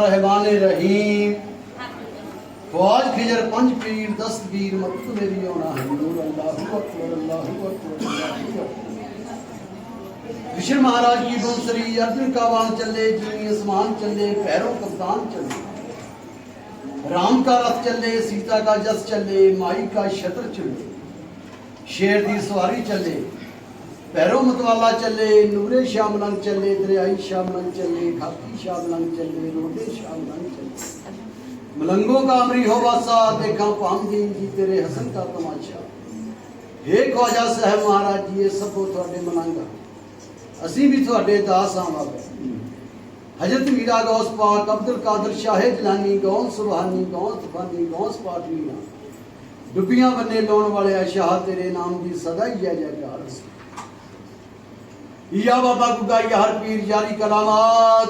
ਰਹਿਮਾਨ ਰਹੀਮ ਫੌਜ ਖਿਜਰ ਪੰਜ ਪੀਰ 10 ਵੀਰ ਮਕਤੂ ਮੇਰੀ ਆਉਣਾ ਹੈ। ਨੂਰ ਅੱਲਾਹੁ ਅਕਬਰ ਅੱਲਾਹੁ ਅਕਬਰ ਅੱਲਾਹੁ ਅਕਬਰ। کشن مہاراج کی بنسری ارجن کا بال چلے جنی اسمان چلے، پیروں کپتان چلے۔ رام کا رتھ چلے، سیتا کا جس چلے، مائی کا شتر چلے۔ شیر دی سواری چلے، پیروں متوالا چلے، نورے شام لنگ چلے، دریائی شام لنگ چلے گھاتی شام لنگ چلے، روڈے شام لنگ چلے۔ ملنگوں کا امری ہو باسا دیکھا پام دین جی تیرے حسن کا تماشا۔ ہے خواجہ صاحب مہاراج جی سب کو تھوڑے ملنگا ਅਸੀਂ ਵੀ ਤੁਹਾਡੇ ਦਾਸ ਹਾਂ ਬਾਬਾ ਹਜ਼ਰਤ ਮੀਰਾ ਗੌਸ ਪਾਕ ਅਬਦੁਲ ਕਾਦਰ ਸ਼ਾਹ ਜਲਾਨੀ, ਗੌਸ ਸੁਭਾਨੀ ਗੌਸ ਸੁਭਾਨੀ ਗੌਸ ਪਾਕ ਮੀਰਾ ਡੁੱਬੀਆਂ ਬੰਨੇ ਲਾਉਣ ਵਾਲਿਆ ਸ਼ਾਹ ਤੇਰੇ ਨਾਮ ਦੀ ਸਦਾ ਹੀ ਜੈ ਜੈਕਾਰ। ਯਾ ਬਾਬਾ ਗੁੱਗਾ ਯਾਰ ਪੀਰ ਯਾਰੀ ਕਲਾਮਾਤ।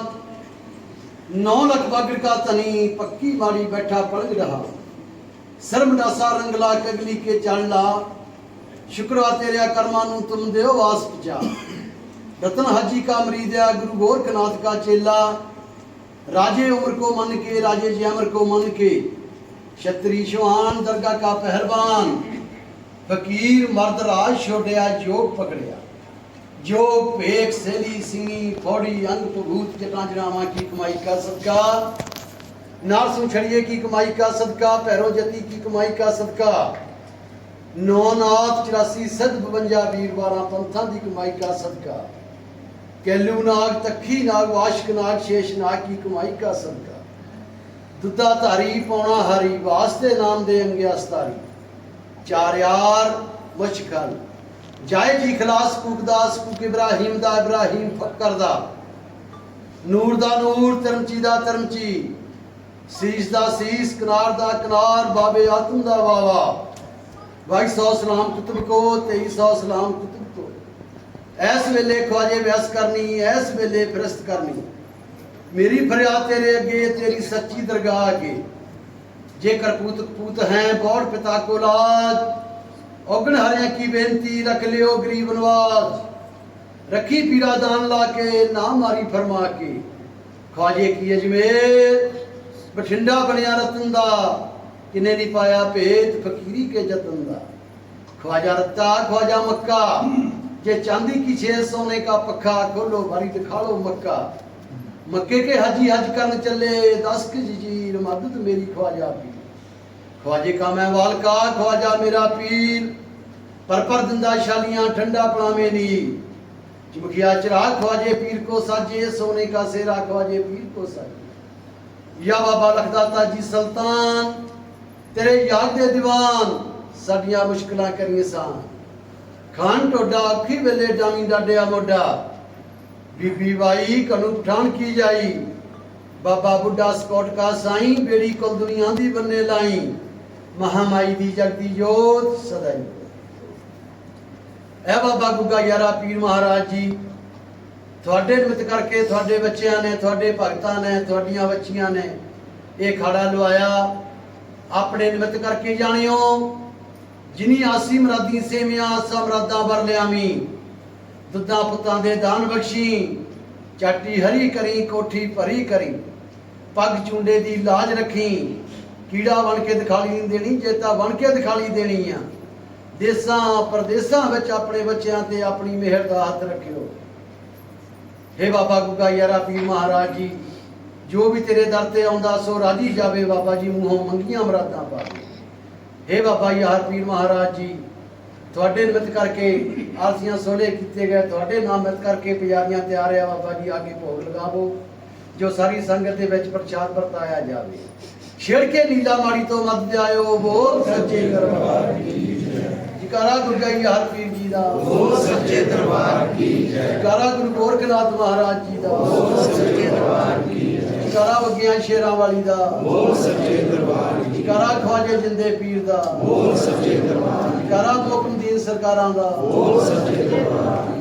ਨੌ ਲੱਖ ਬਾਗੜ ਕਾ ਤਨੀ ਪੱਕੀ ਮਾੜੀ ਬੈਠਾ ਪਲੰਗ ਰਹਾ। ਸਰਮਦਾਸਾ ਰੰਗਲਾ ਕਗਲੀ ਕੇ ਚੜਲਾ ਸ਼ੁਕਰਵਾ ਤੇਰਿਆ ਕਰਮਾਂ ਨੂੰ ਤੁਮ ਦਿਓ ਵਾਸ ਪਚਾ ਰਤਨ ਹਾਜੀ ਕਾ ਮਰੀਦਿਆ ਗੁਰੂ ਗੋਰਖਨਾਥ ਕਾ ਚੇਲਾ। ਰਾਜੇ ਉਮਰ ਕੋ ਮੰਨ ਕੇ, ਰਾਜੇ ਜੀ ਅਮਰ ਕੋ ਮੰਨ ਕੇ, ਛਤਰੀ ਸ਼ਵਾਨ ਦਰਗਾ ਕਾ ਪਹਿਰਵਾਨ। ਫਕੀਰ ਮਰਦ ਰਾਜ ਛੋੜਿਆ, ਜੋਗ ਪਕੜਿਆ। ਜੋ ਭੇਖ ਸੇਲੀ ਸਿੰਘੀ ਫੋੜੀ ਅੰਗ ਭੂਤ ਜਟਾਂ ਜਰਾਵਾਂ ਕੀ ਕਮਾਈ ਕਾ ਸਦਕਾ। ਨਾਰਸੂ ਛੜੀਏ ਕੀ ਕਮਾਈ ਕਾ ਸਦਕਾ ਪੈਰੋ ਜਤੀ ਕੀ ਕਮਾਈ ਕਾ ਸਦਕਾ। ਨੌਨਾਥ 84 ਸਦ 52 ਵੀਰ 12 ਪੰਥਾਂ ਦੀ ਕਮਾਈ ਕਾ ਸਦਕਾ। ਕੈਲੂ ਨਾਗ ਤੱਖੀ ਨਾਗ ਵਾਸ਼ਕ ਨਾਗ ਸ਼ੇਸ਼ ਨਾਗ ਕੀ ਕਮਾਈ का सदका ਦੁੱਧਾ ਧਾਰੀ ਪੌਣਾ ਹਰੀ ਵਾਸਤੇ ਨਾਮ ਦੇ ਅੰਗੇ ਅਸਤਾਰੀ ਚਾਰ ਯਾਰ ਮਸ਼ਕਲ ਜਾਏ ਜੀ ਖਲਾਸ ਕੁਕਦਾਸ ਕੁਕ ਇਬਰਾਹੀਮ ਦਾ ਇਬਰਾਹੀਮ ਫੱਕਰ ਦਾ ਨੂਰ ਦਾ ਨੂਰ ਧਰਮਚੀ ਦਾ ਧਰਮਚੀ ਸੀਸ ਦਾ ਸੀਸ ਕਨਾਰ ਦਾ ਕਨਾਰ ਬਾਬੇ ਆਤਮ ਦਾ ਬਾਵਾ 2200 ਸਲਾਮ ਕੁਤਬ ਕੋ 2300 ਸਲਾਮ ਕੁਤਬ ਕੋ ਇਸ ਵੇਲੇ ਖਵਾਜੇ ਵਿਅਸ ਕਰਨੀ, ਇਸ ਵੇਲੇ ਫਿਰਸਤ ਕਰਨੀ। ਮੇਰੀ ਫਰਿਆਦ ਤੇਰੇ ਅੱਗੇ, ਤੇਰੀ ਸੱਚੀ ਦਰਗਾਹ ਅੱਗੇ। ਜੇਕਰ ਪੂਤ ਪੂਤ ਹੈ ਬੌੜ ਪਿਤਾ ਕੋ ਲਾਜ ਔਗਣ ਹਰਿਆ ਕੀ ਬੇਨਤੀ ਰਖ ਲਿਓ ਗਰੀਬ ਨਵਾਜ। ਰੱਖੀ ਪੀੜਾ ਦਾਨ ਲਾ ਕੇ, ਨਾ ਮਾਰੀ ਫਰਮਾ ਕੇ ਖਵਾਜੇ ਕੀ ਅਜਮੇਰ, ਬਠਿੰਡਾ ਬਣਿਆ ਰਤਨ ਦਾ। ਕਿਨੇ ਨਹੀਂ ਪਾਇਆ ਭੇਦ ਫਕੀਰੀ ਕੇ ਜਤਨ ਦਾ। ਖਵਾਜਾ ਰੱਤਾ, ਖਵਾਜਾ ਮੱਕਾ। ये चांदी की छे सोने का पक्का खोलो भारी दिखा लो मक्का मक्के के हाजी हज करन चले दस की जजीर मदद मेरी ख्वाजा पीर ख्वाजे का मैं वाल का ख्वाजा मेरा पीर पर पर दिंदा शालियां ठंडा पड़ावे नी चमकिया चिराग ख्वाजे पीर को साजे सोने का सेरा ख्वाजे पीर को साजे या बाबा लखदाता जी सुल्तान तेरे याद दे दीवान ਸਾਡੀਆਂ ਮੁਸ਼ਕਲਾਂ ਕਰੀਏ ਸਾਂ ਖਾਨ ਟੋਡਾ ਅੱਖੀ ਵੇਲੇ ਡਾਮੀ ਡਾਡਿਆ ਮੋਢਾ। ਬੀਬੀ ਬਾਈ ਕਨੂੰ ਪਠਾਨ ਕੀ ਜਾਈ? ਬਾਬਾ ਬੁੱਢਾ ਸਕੋਟ ਕਾ ਸਾਈਂ, ਬੇੜੀ ਕੋਲ ਦੁਨੀਆ ਦੀ ਬੰਨੇ ਲਾਈ। ਮਹਾਮਾਈ ਦੀ ਜਗਦੀ ਜੋਤ ਸਦਾਈ। ਐ ਬਾਬਾ ਗੁੱਗਾ ਯਾਰਾ ਪੀਰ ਮਹਾਰਾਜ ਜੀ, ਤੁਹਾਡੇ ਨਿਮਤ ਕਰਕੇ ਤੁਹਾਡੇ ਬੱਚਿਆਂ ਨੇ, ਤੁਹਾਡੇ ਭਗਤਾਂ ਨੇ, ਤੁਹਾਡੀਆਂ ਬੱਚੀਆਂ ਨੇ ਇਹ ਖਾੜਾ ਲਵਾਇਆ ਆਪਣੇ ਨਿਮਤ ਕਰਕੇ ਜਾਣਿਓ ਜਿਨੀ ਆਸੀ ਮਰਾਦੀ ਸੇਵਿਆਂ ਆਸਾ ਮਰਾਦਾਂ ਵਰ ਲਿਆਵੀਂ। ਦੁੱਧਾਂ ਪੁੱਤਾਂ ਦੇ ਦਾਨ ਬਖਸ਼ੀ, ਚਾਟੀ ਹਰੀ ਕਰੀ, ਕੋਠੀ ਭਰੀ ਕਰੀ। ਪੱਗ ਚੁੰਡੇ ਦੀ ਲਾਜ ਰੱਖੀ, ਕੀੜਾ ਬਣ ਕੇ ਦਿਖਾਲੀ ਦੇਣੀ, ਜੇਤਾ ਬਣ ਕੇ ਦਿਖਾਲੀ ਦੇਣੀ ਆ। ਦੇਸਾਂ, ਪਰਦੇਸਾਂ ਵਿੱਚ ਆਪਣੇ ਬੱਚਿਆਂ ਤੇ ਆਪਣੀ ਮਿਹਰ ਦਾ ਹੱਥ ਰੱਖਿਓ। ਹੇ ਬਾਬਾ ਗੁਗਾ ਯਾਰਾ ਪੀਰ ਮਹਾਰਾਜ ਜੀ, ਜੋ ਵੀ ਤੇਰੇ ਦਰ ਤੇ ਆਉਂਦਾ, ਸੋ ਰਾਜੀ ਜਾਵੇ ਬਾਬਾ ਜੀ ਮੂੰਹੋਂ ਮੰਗੀਆਂ ਮਰਾਦਾਂ ਪਾਵੇ हे ਬਾਬਾ ਯਾਰ ਪੀਰ ਮਹਾਰਾਜ ਜੀ ਤੁਹਾਡੇ ਨਿਮਿਤ ਕਰਕੇ ਆਰਸੀਆਂ ਸੋਲੇ ਕੀਤੇ ਗਏ ਤੁਹਾਡੇ ਨਾਮ ਨਿਮਿਤ ਕਰਕੇ ਪਿਆਰੀਆਂ ਤਿਆਰ ਆ ਬਾਬਾ ਜੀ ਆਗੇ ਭੋਗ ਲਗਾਵੋ ਜੋ ਸਾਰੀ ਸੰਗਤ ਦੇ ਵਿੱਚ ਪ੍ਰਚਾਰ ਵਰਤਾਇਆ ਜਾਵੇ। ਛੇੜ ਕੇ ਨੀਲਾ ਮਾੜੀ ਤੋਂ ਮਦਦ ਆਇਓ ਬੋਲ ਸੱਚੇ ਦਰਬਾਰ ਕੀ ਜਕਾਰਾ ਗੁਰਗਾਈ ਹਰ ਪੀਰ ਜੀ ਦਾ। ਬੋਲ ਸੱਚੇ ਦਰਬਾਰ ਕੀ ਜੈ। ਜਕਾਰਾ ਗੁਰੂ ਗੋਰਖਨਾਥ ਮਹਾਰਾਜ ਜੀ ਦਾ। ਬੋਲ ਸੱਚੇ ਦਰਬਾਰ ਕੀ ਜੈ ਜਕਾਰਾ ਵਗਿਆ ਸ਼ੇਰਾਂ ਵਾਲੀ ਦਾ। ਬੋਲ ਸੱਚੇ ਦਰਬਾਰ ਦੀ ਜਕਾਰਾ ਖਵਾਜੇ ਜਿੰਦੇ ਪੀਰ ਦਾ। ਬੋਲ ਸੱਚੇ ਦਰਬਾਰ ਦੀ ਜਕਾਰਾ ਕੋਕਮਦੀਨ ਸਰਕਾਰਾਂ ਦਾ। ਬੋਲ ਸੱਚੇ ਦਰਬਾਰ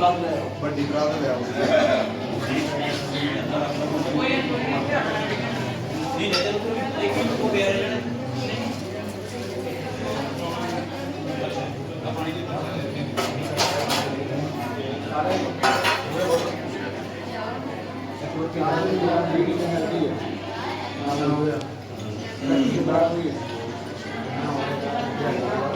ਕੇ ਵੱਡੀ ਬਰਾਤ ਲੈ ਵੱਡੀ ਬਰਾਤ ਲਿਆ ਬਣਾ